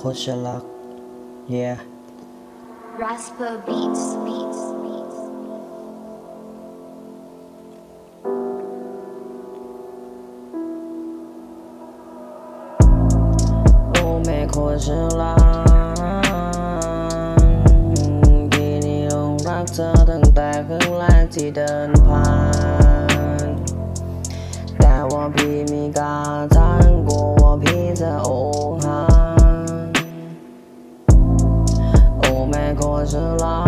Kochalak. Yeah. Raspa Beats, Beats, Beats. Oh, man, Kochalak. ที่นี่ลงรักเธอตั้งแต่ครั้งแรกที่เดินผ่าน ฉลา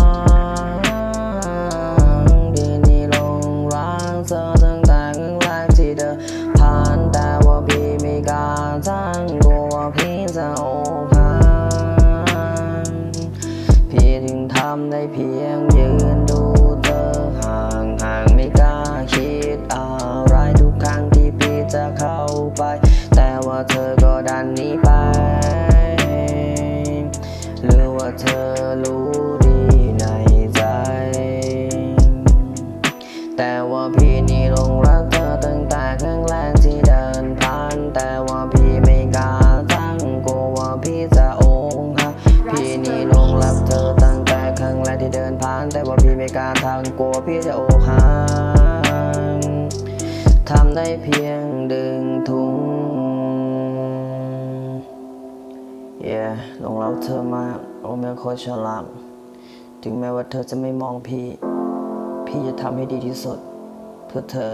ดพี่นี่ลงรักเธอตั้งแต่ครั้งแรกที่เดินผ่านแต่ว่าพี่มีการทั้งกลัวว่าพี่จะอกหักพี่ถึงทำได้เพียงยืนางกลัวพี่จะอกหักทำได้เพียงดึงถุง yeah หลงรักเธอมากโอ้แม่โคชรฉลาดถึงแม้ว่าเธอจะไม่มองพี่ พี่จะทำให้ดีที่สุด เพื่อเธอ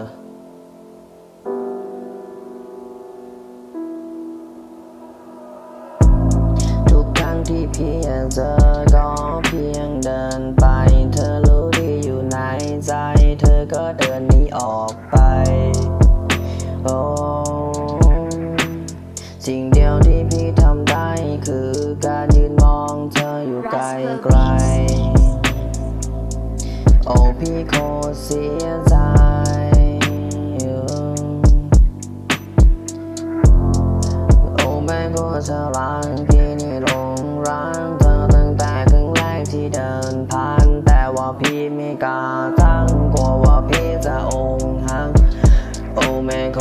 ก็เดินหนีออกไป โอ้ สิ่งเดียวที่พี่ทำได้คือการยืนมองเธออยู่ไกลไกล โอ้พี่โคตรเสีย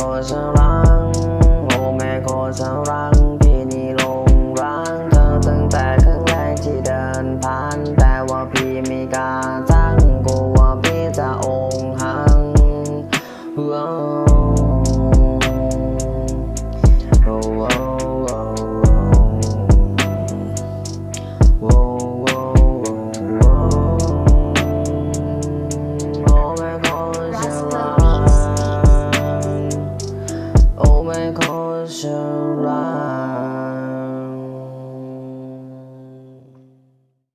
ขอจะรักโอ้แม่ขอจะรักพี่นี่ลงรังเธอตั้งแต่ครั้งแรกที่เดินผ่าน แต่ว่าพี่ไม่กล้าตั้งกลัวว่าพี่จะองหังโอ้ sunrise.